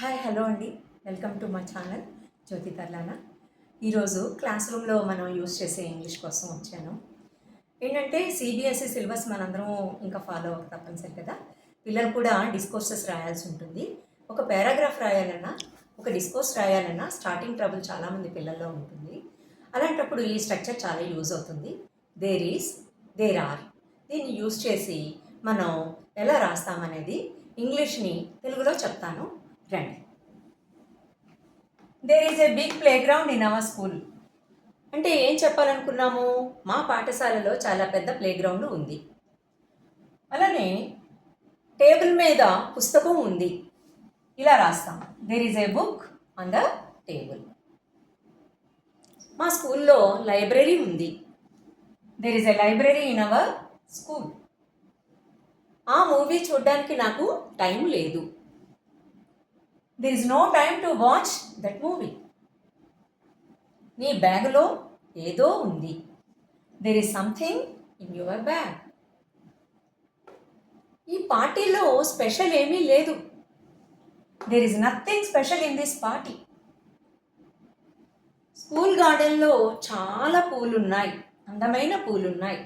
Hi hello అండి. Welcome to my channel Jyoti Tarlana. ఈరోజు class రూమ్లో మనం యూస్ చేసే ఇంగ్లీష్ కోసం వచ్చాను. ఏంటంటే సిబిఎస్ఈ సిలబస్ మనందరం ఇంకా ఫాలో అవ్వక తప్పనిసరి కదా. పిల్లలు కూడా డిస్కోర్సెస్ రాయాల్సి ఉంటుంది. ఒక పారాగ్రాఫ్ రాయాలన్నా ఒక డిస్కోర్స్ రాయాలన్నా స్టార్టింగ్ ట్రబుల్ చాలామంది పిల్లల్లో ఉంటుంది. అలాంటప్పుడు ఈ స్ట్రక్చర్ చాలా యూజ్ అవుతుంది. There is there are. దీన్ని యూజ్ చేసి మనం ఎలా రాస్తామనేది ఇంగ్లీష్ని తెలుగులో చెప్తాను. రండి. There is a big playground in our school అంటే ఏం చెప్పాలనుకున్నాము? మా పాఠశాలలో చాలా పెద్ద ప్లే గ్రౌండ్ ఉంది. అలానే టేబుల్ మీద పుస్తకం ఉంది. ఇలా రాస్తాం. There is a book on the table మా స్కూల్లో లైబ్రరీ ఉంది. There is a library in our school ఆ మూవీ చూడడానికి నాకు టైం లేదు. There is no time to watch that movie నీ బ్యాగ్లో ఏదో ఉంది. There is something in your bag ఈ పార్టీలో స్పెషల్ ఏమీ లేదు. There is nothing special in this party school గార్డెన్లో చాలా పూలున్నాయి. అందమైన పూలున్నాయి.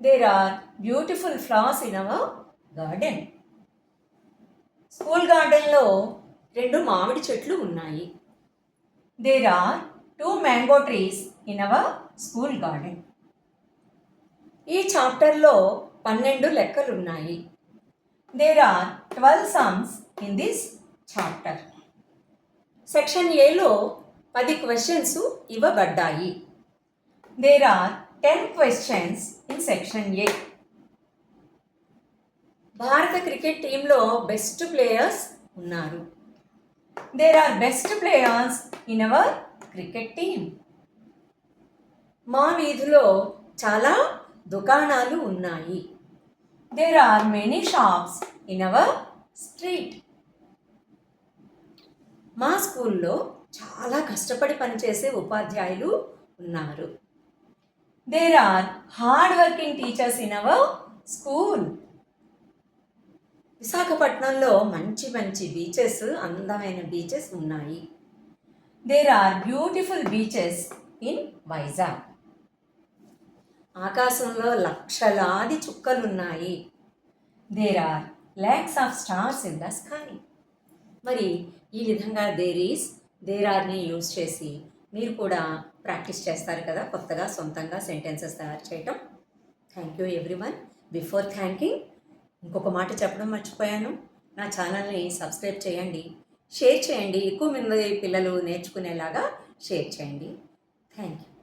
There are beautiful flowers in our garden school గార్డెన్లో రెండు మామిడి చెట్లు ఉన్నాయి. There are two mango trees in our school garden ఈ చాప్టర్లో పన్నెండు లెక్కలు ఉన్నాయి there are twelve sums in this chapter section ఏలో పది క్వశ్చన్స్ ఇవ్వబడ్డాయి. There are ten questions in section A భారత క్రికెట్ టీంలో బెస్ట్ ప్లేయర్స్ ఉన్నారు. There are best players in our cricket team మా వీధిలో చాలా దుకాణాలు ఉన్నాయి. There are many shops in our street మా స్కూల్లో చాలా కష్టపడి పనిచేసే ఉపాధ్యాయులు ఉన్నారు. There are hard working teachers in our school విశాఖపట్నంలో మంచి మంచి బీచెస్ అందమైన బీచెస్ ఉన్నాయి. There are beautiful beaches in Vizag ఆకాశంలో లక్షలాది చుక్కలున్నాయి. There are lakhs of stars in the sky మరి ఈ విధంగా దేర్ ఈస్ దేర్ ఆర్ని యూజ్ చేసి మీరు కూడా ప్రాక్టీస్ చేస్తారు కదా కొత్తగా సొంతంగా సెంటెన్సెస్ తయారు చేయటం. Thank you everyone before thanking ఇంకొక మాట చెప్పడం మర్చిపోయాను. నా ఛానల్ని సబ్స్క్రైబ్ చేయండి. షేర్ చేయండి. ఎక్కువ మంది పిల్లలు నేర్చుకునేలాగా షేర్ చేయండి. Thank you